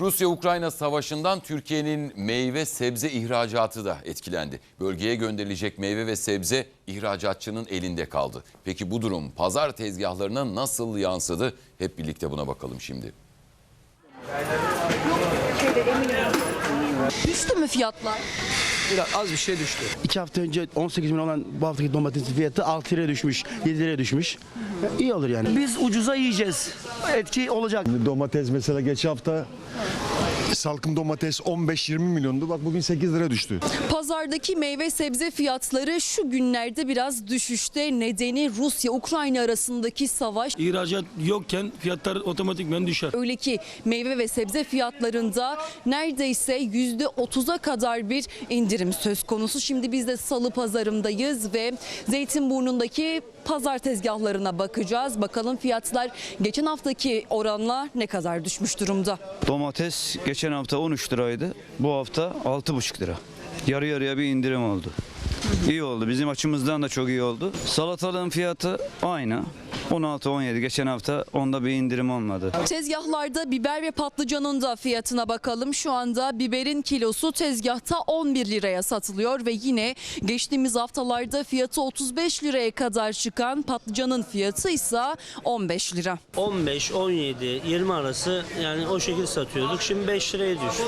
Rusya-Ukrayna savaşından Türkiye'nin meyve sebze ihracatı da etkilendi. Bölgeye gönderilecek meyve ve sebze ihracatçının elinde kaldı. Peki bu durum pazar tezgahlarına nasıl yansıdı? Hep birlikte buna bakalım şimdi. Düştü mü fiyatlar? Biraz az bir şey düştü. İki hafta önce 18 milyon olan bu haftaki domatesin fiyatı 6 liraya düşmüş, 7 liraya düşmüş. İyi olur yani. Biz ucuza yiyeceğiz. Etki olacak. Domates mesela geçen hafta salkım domates 15-20 milyondu. Bak bugün 8 lira düştü. Pazardaki meyve sebze fiyatları şu günlerde biraz düşüşte. Nedeni Rusya-Ukrayna arasındaki savaş. İhracat yokken fiyatlar otomatikmen düşer. Öyle ki meyve ve sebze fiyatlarında neredeyse %30'a kadar bir indirim söz konusu. Şimdi biz de salı pazarındayız ve Zeytinburnu'ndaki pazar tezgahlarına bakacağız. Bakalım fiyatlar geçen haftaki oranla ne kadar düşmüş durumda. Domates geçen hafta 13 liraydı. Bu hafta 6,5 lira. Yarı yarıya bir indirim oldu. İyi oldu. Bizim açımızdan da çok iyi oldu. Salatalığın fiyatı aynı. 16-17 geçen hafta onda bir indirim olmadı. Tezgahlarda biber ve patlıcanın da fiyatına bakalım. Şu anda biberin kilosu tezgahta 11 liraya satılıyor ve yine geçtiğimiz haftalarda fiyatı 35 liraya kadar çıkan patlıcanın fiyatı ise 15 lira. 15, 17, 20 arası yani o şekilde satıyorduk. Şimdi 5 liraya düştü.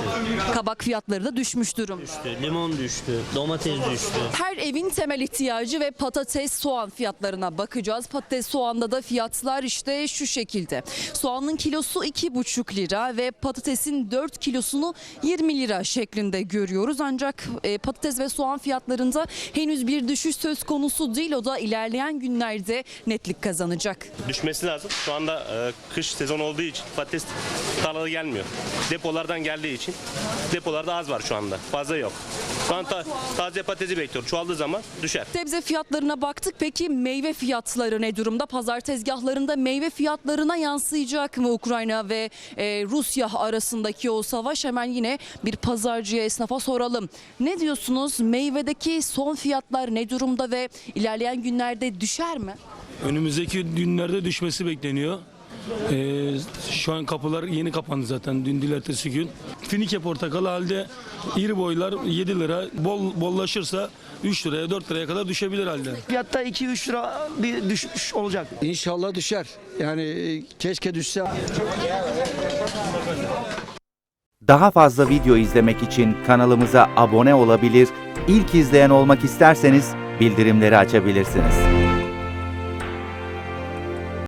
Kabak fiyatları da düşmüş durum. düştü. Limon düştü, domates düştü. Her evin temel ihtiyacı ve patates, soğan fiyatlarına bakacağız. Patates, soğanda da fiyatlar işte şu şekilde. Soğanın kilosu 2,5 lira ve patatesin 4 kilosunu 20 lira şeklinde görüyoruz. Ancak e, patates ve soğan fiyatlarında henüz bir düşüş söz konusu değil. O da ilerleyen günlerde netlik kazanacak. düşmesi lazım. Şu anda e, kış sezonu olduğu için patates tarlada gelmiyor. Depolardan geldiği için depolarda az var şu anda. Fazla yok. Şu an ta- taze patatesi bekliyor. Çoğaldığı zaman düşer. Sebze fiyatlarına baktık. Peki meyve fiyatları ne durumda? Pazar tezgahlarında meyve fiyatlarına yansıyacak mı Ukrayna ve e, Rusya arasındaki o savaş? Hemen yine bir pazarcıya, esnafa soralım. Ne diyorsunuz? Meyvedeki son fiyatlar ne durumda ve ilerleyen günlerde düşer mi? Önümüzdeki günlerde düşmesi bekleniyor. Ee, şu an kapılar yeni kapandı zaten dün değil ertesi gün. Finike portakalı halde iri boylar 7 lira bol bollaşırsa 3 liraya 4 liraya kadar düşebilir halde. Fiyatta 2-3 lira bir düşüş olacak. İnşallah düşer. Yani e, keşke düşse. Daha fazla video izlemek için kanalımıza abone olabilir, ilk izleyen olmak isterseniz bildirimleri açabilirsiniz.